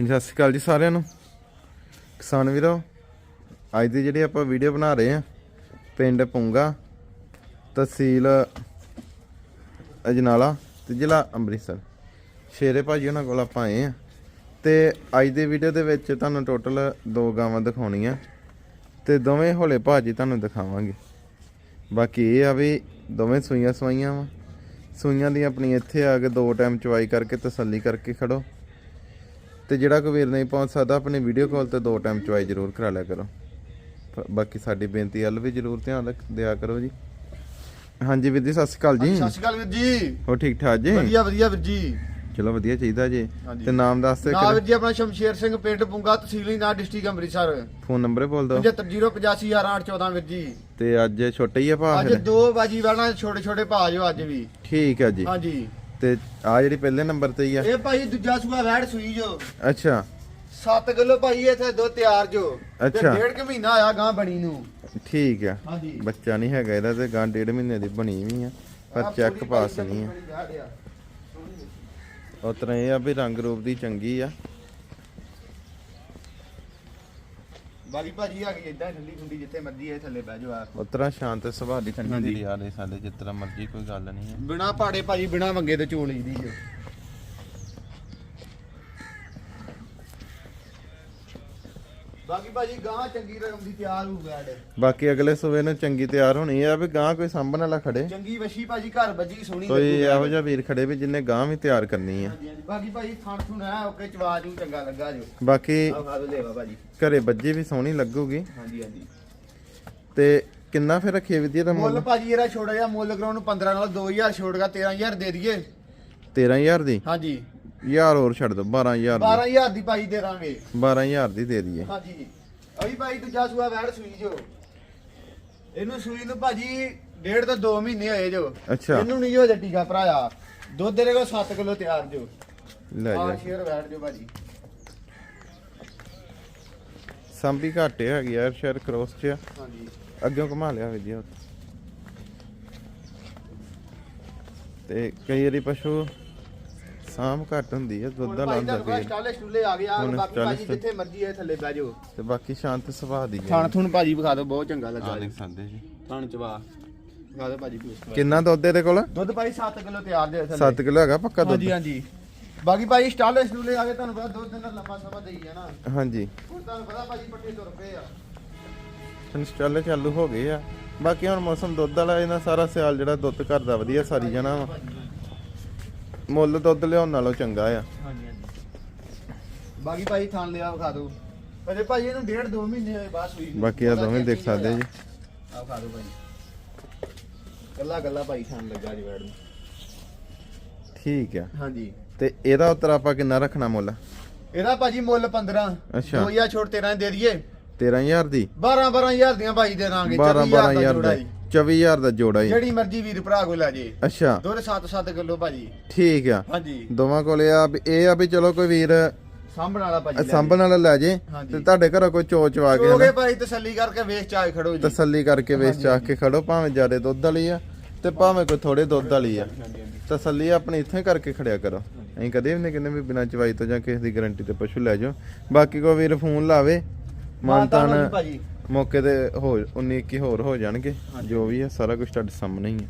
ਹਾਂਜੀ, ਸਤਿ ਸ਼੍ਰੀ ਅਕਾਲ ਜੀ ਸਾਰਿਆਂ ਨੂੰ। ਕਿਸਾਨ ਵੀਰੋ ਅੱਜ ਦੀ ਜਿਹੜੀ ਆਪਾਂ ਵੀਡੀਓ ਬਣਾ ਰਹੇ ਆ ਪਿੰਡ ਪੁੰਗਾ ਤਹਿਸੀਲ ਅਜਨਾਲਾ ਤੇ ਜ਼ਿਲ੍ਹਾ ਅੰਮ੍ਰਿਤਸਰ। ਸ਼ੇਰੇ ਭਾਜੀ ਉਹਨਾਂ ਕੋਲ ਆਪਾਂ ਆਏ ਆ ਤੇ ਅੱਜ ਦੀ ਵੀਡੀਓ ਦੇ ਵਿੱਚ ਤੁਹਾਨੂੰ ਟੋਟਲ ਦੋ ਗਾਵਾਂ ਦਿਖਾਉਣੀਆਂ ਤੇ ਦੋਵੇਂ ਹੌਲੇ ਭਾਜੀ ਤੁਹਾਨੂੰ ਦਿਖਾਵਾਂਗੇ। ਬਾਕੀ ਇਹ ਆ ਵੀ ਦੋਵੇਂ ਸੂਈਆਂ ਸਵਾਈਆਂ ਵਾ। ਸੂਈਆਂ ਦੀ ਆਪਣੀ ਇੱਥੇ ਆ ਕੇ ਦੋ ਟਾਈਮ ਚਵਾਈ ਕਰਕੇ ਤਸੱਲੀ ਕਰਕੇ ਖੜੋ। ਤੇ ਜਿਹੜਾ ਕੋਈ ਵੀਰ ਨਹੀਂ ਪਹੁੰਚ ਸਕਦਾ ਆਪਣੀ ਵੀਡੀਓ ਕਾਲ ਤੇ ਦੋ ਟਾਈਮ ਚਵਾਈ ਜ਼ਰੂਰ ਕਰਾ ਲਿਆ ਕਰੋ। ਬਾਕੀ ਸਾਡੀ ਬੇਨਤੀ ਵੱਲ ਵੀ ਜ਼ਰੂਰ ਧਿਆਨ ਰੱਖ ਦਿਆ ਕਰੋ ਜੀ। ਹਾਂਜੀ ਵੀਰ ਜੀ ਸਤਿ ਸ਼੍ਰੀ ਅਕਾਲ ਜੀ। ਸਤਿ ਸ਼੍ਰੀ ਅਕਾਲ ਵੀਰ ਜੀ। ਹੋ ਠੀਕ ਠਾਕ ਜੀ? ਵਧੀਆ ਵਧੀਆ ਵੀਰ ਜੀ। ਚਲੋ ਵਧੀਆ ਚਾਹੀਦਾ ਜੀ। ਤੇ ਨਾਮ ਦੱਸ ਤੇ ਨਾਮ ਵੀਰ ਜੀ ਆਪਣਾ ਸ਼ਮਸ਼ੇਰ ਸਿੰਘ ਪਿੰਡ ਪੁੰਗਾ ਤਹਿਸੀਲੀ ਨਾ ਡਿਸਟ੍ਰਿਕਟ ਅੰਮ੍ਰਿਤਸਰ। ਫੋਨ ਨੰਬਰ ਬੋਲ ਦਿਓ। 7508511814 ਵੀਰ ਜੀ। ਤੇ ਅੱਜ ਛੋਟਾ ਹੀ ਆ ਭਾ ਅੱਜ ਦੋ ਬਾਜੀ ਵਾਲਾ ਛੋਟੇ ਛੋਟੇ ਭਾ ਜੋ ਅੱਜ ਵੀ। ਠੀਕ ਹੈ ਜੀ। ਹਾਂਜੀ। ਤੇ ਆ ਜਿਹੜੀ ਪਹਿਲੇ ਨੰਬਰ ਤੇ ਹੀ ਆ। ਇਹ ਭਾਈ ਦੂਜਾ ਸੂਆ ਵੈੜ ਸੂਈ ਜੋ। ਅੱਛਾ। 7 ਕਿਲੋ ਭਾਈ ਇੱਥੇ ਦੋ ਤਿਆਰ ਜੋ। ਤੇ ਅੱਛਾ। ਡੇਢ ਕੁ ਮਹੀਨਾ ਆਇਆ ਗਾਂ ਬਣੀ ਨੂੰ। ਠੀਕ ਆ। ਹਾਂਜੀ। ਬੱਚਾ ਨਹੀਂ ਹੈਗਾ ਇਹਦਾ ਤੇ ਗਾਂ ਡੇਢ ਮਹੀਨੇ ਦੀ ਬਣੀ ਵੀ ਆ ਪਰ ਚੈੱਕ ਪਾਸ ਨਹੀਂ ਆ। ਇਹ ਆ ਵੀ ਰੰਗ ਰੂਪ ਦੀ ਚੰਗੀ ਆ। ਬਾਕੀ ਭਾਜੀ ਆ ਗਈ ਇਦਾਂ ਠੰਡੀ ਠੰਡੀ ਜਿੱਥੇ ਮਰਜ਼ੀ ਇਹ ਥੱਲੇ ਬਹਿ ਜਾਓ ਆ ਉਸ ਤਰ੍ਹਾਂ ਸ਼ਾਂਤ ਸੁਭਾਅ ਦੀ ਠੰਡੀ। ਦੀ ਰਹੇ ਸਾਡੇ ਜਿਸ ਤਰ੍ਹਾਂ ਮਰਜ਼ੀ ਕੋਈ ਗੱਲ ਨਹੀਂ ਹੈ। ਬਿਨਾ ਪਾੜੇ ਭਾਜੀ ਬਿਨਾ ਮੰਗੇ ਤੇ ਚੋਣ ਲਈਦੀ ਜੋ। ਬਾਕੀ ਭਾਜੀ ਗਾਂ ਚੰਗੀ ਰਕਮ ਦੀ ਤਿਆਰ ਹੋ ਗਿਆ ਡੇ ਬਾਕੀ ਅਗਲੇ ਸੂਬੇ ਨੂੰ ਚੰਗੀ ਤਿਆਰ ਹੋਣੀ ਆ ਵੀ ਗਾਂ ਕੋਈ ਸਾਂਭਣ ਵਾਲਾ ਖੜੇ। ਚੰਗੀ ਵਸ਼ੀ ਭਾਜੀ ਘਰ ਵੱਜੀ ਸੋਹਣੀ ਕੋਈ ਇਹੋ ਜਿਹਾ ਵੀਰ ਖੜੇ ਵੀ ਜਿੰਨੇ ਗਾਂ ਵੀ ਤਿਆਰ ਕਰਨੀ ਆ। ਹਾਂਜੀ, ਹਾਂਜੀ। ਬਾਕੀ ਭਾਜੀ ਥਣ ਥੁਣ ਹੈ ਓਕੇ ਚਵਾਜ ਨੂੰ ਚੰਗਾ ਲੱਗਾ ਜੋ। ਬਾਕੀ ਆਹ ਖਾ ਦੋ ਲੈਵਾ ਭਾਜੀ। ਘਰੇ ਬੱਜੀ ਵੀ ਸੋਹਣੀ ਲੱਗੂਗੀ। ਹਾਂਜੀ ਹਾਂਜੀ। ਤੇ ਕਿੰਨਾ ਫਿਰ ਰੱਖੀਏ ਵਿਧੀ ਦਾ ਮੁੱਲ? ਮੁੱਲ ਭਾਜੀ ਇਹਦਾ ਛੋੜਾ ਜਿਹਾ ਮੁੱਲ ਕਰਾਉਣ ਨੂੰ 15 ਨਾਲ 2000 ਛੋੜ ਗਿਆ 13000 ਦੇ ਦਈਏ। 13000 ਦੀ? ਹਾਂਜੀ। ਯਾਰ ਹੋਰ ਛੱਡ ਦੋ 12000 ਦੀ। 12000 ਦੀ ਭਾਜੀ ਦੇ ਦਾਂਗੇ। 12000 ਦੀ ਦੇ ਦਈਏ। ਹਾਂਜੀ। ਅਈ ਭਾਈ ਦੂਜਾ ਸੂਆ ਵੈੜ ਸੂਈ ਜੋ। ਇਹਨੂੰ ਸੂਈ ਨੂੰ ਭਾਜੀ ਡੇਢ ਤੋਂ 2 ਮਹੀਨੇ ਹੋਏ ਜੋ। ਅੱਛਾ। ਇਹਨੂੰ ਨਹੀਂ ਹੋ ਟੀਕਾ ਭਰਾਇਆ। ਦੁੱਧ ਦੇ ਕੋ 7 ਕਿਲੋ ਤਿਆਰ ਜੋ। ਲੈ ਆ ਜਾ ਸ਼ੇਰ ਵੈੜ ਜੋ ਭਾਜੀ। ਸੰਭੀ ਘਾਟੇ ਹੈਗੀ ਯਾਰ ਸ਼ਹਿਰ ਕ੍ਰੋਸ ਚ। ਹਾਂਜੀ। ਅੱਗਿਓਂ ਘੁਮਾ ਲਿਆ ਵੀ ਜੀ ਉਹ। ਤੇ ਕਈ ਵਾਰੀ ਪਸ਼ੂ ਸਾਮ ਘੱਟ ਹੁੰਦੀ ਹੈ ਦੁੱਧ ਦਾ ਲਾਉਂਦਾ ਕੋਈ ਸਟਾਲੇ ਸਟੂਲੇ ਆ ਗਿਆ ਹੁਣ ਬਾਕੀ ਸਟਾਲੇ ਭਾਜੀ ਜਿੱਥੇ ਮਰਜ਼ੀ ਹੈ ਥੱਲੇ ਬਹਿ ਜਾਓ। ਤੇ ਬਾਕੀ ਸ਼ਾਂਤ ਸੁਭਾਅ ਦੀ ਥਣ ਥੁਣ ਭਾਜੀ ਵਿਖਾ ਦਿਓ ਬਹੁਤ ਚੰਗਾ ਲੱਗਾ ਆ ਜੀ ਦੇਖ ਸਕਦੇ ਜੀ। ਥਣ ਚਵਾ। ਵਿਖਾ ਦਿਓ ਭਾਜੀ ਪੀਸ ਕਿੰਨਾ ਦੁੱਧ ਇਹਦੇ ਕੋਲ? ਦੁੱਧ ਭਾਈ 7 ਕਿਲੋ ਤਿਆਰ ਦੇ ਥੱਲੇ। 7 ਕਿਲੋ ਹੈਗਾ ਪੱਕਾ ਦੁੱਧ? ਹਾਂਜੀ ਹਾਂਜੀ। ਬਾਕੀ ਭਾਈ ਸਟਾਲੇ ਸਟੂਲੇ ਆ ਗਏ ਤੁਹਾਨੂੰ ਪਤਾ ਦੁੱਧ ਨਾਲ ਲੰਮਾ ਸਮਾਂ ਦੇਈ ਜਾਣਾ। ਹਾਂਜੀ। ਹੁਣ ਤੁਹਾਨੂੰ ਪਤਾ ਭਾਜੀ ਪੱਟੇ ਤੁਰ ਪਏ ਆ। ਇੰਸਟਾਲੇ ਚਾਲੂ ਹੋ ਗਏ ਆ। ਬਾਕੀ ਹੁਣ ਮੌਸਮ ਦੁੱਧ ਵਾਲਾ ਇਹਨਾਂ ਸਾਰਾ ਸਿਆਲ ਜਿਹੜਾ ਦੁੱਧ ਘਰ ਦਾ ਵਧੀਆ ਸਾਰੀ ਜਾਣਾ ਵਾ। ਮੁੱਲ ਦੁੱਧ ਲਿਆਉਣ ਨਾਲੋਂ ਚੰਗਾ ਆ। ਹਾਂਜੀ ਹਾਂਜੀ। ਬਾਕੀ ਭਾਈ ਥਾਣ ਲਿਆ ਵਿਖਾ ਦਿਓ। ਅਜੇ ਭਾਈ ਇਹਨੂੰ ਡੇਢ ਦੋ ਮਹੀਨੇ ਹੋਏ ਬਾਅਦ ਸੂਈ ਨੂੰ। ਬਾਕੀ ਆ ਪਤਾ ਦੋਵੇਂ ਕੀ ਦੇਖ ਸਕਦੇ ਜੀ। ਆ। ਵਿਖਾ ਦਿਓ ਭਾਈ। ਗੱਲਾ ਗੱਲਾ ਭਾਈ ਥਾਣ ਲੱਗਾ ਜੀ ਵੈੜ ਨੂੰ। ਠੀਕ ਆ। ਹਾਂਜੀ। ਤੇ ਇਹਦਾ ਉੱਤਰ ਆਪਾਂ ਕਿੰਨਾ ਰੱਖਣਾ ਮੁੱਲ? ਇਹਦਾ ਭਾਜੀ ਮੁੱਲ 15 ਅੱਛਾ। 2000 ਛੋੜ 13 ਦੇ ਦਈਏ। 13000 ਦੀ? 12 12000 ਦੀਆਂ ਭਾਈ ਦੇ ਦਾਂਗੇ 12 24,000 ਦਾ 12000 ਜੋੜਾ ਦਾ। 24000 ਦਾ ਜੋੜਾ ਹੀ ਜਿਹੜੀ ਮਰਜ਼ੀ ਵੀਰ ਭਰਾ ਕੋ ਲੈ ਜੇ। ਅੱਛਾ। ਦੁੱਧ 7-7 ਕਿਲੋ ਭਾਜੀ। ਠੀਕ ਆ। ਹਾਂਜੀ। ਦੋਵਾਂ ਕੋਲੇ ਆ ਵੀ ਇਹ ਆ ਵੀ ਚਲੋ ਕੋਈ ਵੀਰ ਸਾਂਭਣ ਵਾਲਾ ਭਾਜੀ ਜੇ। ਸਾਂਭਣ ਵਾਲਾ ਲੈ ਜੇ। ਤੇ ਤੁਹਾਡੇ ਘਰੋਂ ਕੋਈ ਚੋਚ ਆ ਗਿਆ ਹੋਗੇ ਭਾਈ ਤਸੱਲੀ ਕਰਕੇ ਵੇਚ ਚਾਹ ਖੜੋ ਜੀ। ਤਸੱਲੀ ਕਰਕੇ ਵੇਚ ਚਾਹ ਕੇ ਖੜੋ ਭਾਵੇਂ ਜ਼ਿਆਦੇ ਦੁੱਧ ਵਾਲੀ ਆ ਤੇ ਭਾਵੇਂ ਕੋਈ ਥੋੜੇ ਦੁੱਧ ਵਾਲੀ ਆ। ਤਸੱਲੀ ਆਪਣੀ ਇੱਥੇ ਕਰਕੇ ਖੜਿਆ ਕਰੋ। ਅਸੀਂ ਕਦੇ ਵੀ ਨਹੀਂ ਕਹਿੰਦੇ ਵੀ ਬਿਨਾਂ ਚਵਾਈ ਤੋਂ ਜਾਂ ਕਿਸੇ ਦੀ ਗਾਰੰਟੀ ਤੇ ਪਸ਼ੂ ਲੈ ਜਾਓ। ਬਾਕੀ ਕੋਈ ਵੀਰ ਫੋਨ ਲਾਵੇ। ਮਾਨਤਾਨ ਭਾਜੀ। ਮੌਕੇ ਤੇ ਹੋ 19 21 ਹੋਰ ਹੋ ਜਾਣਗੇ ਜੋ ਵੀ ਹੈ ਸਾਰਾ ਕੁਝ ਤੁਹਾਡੇ ਸਾਹਮਣੇ ਹੀ ਹੈ।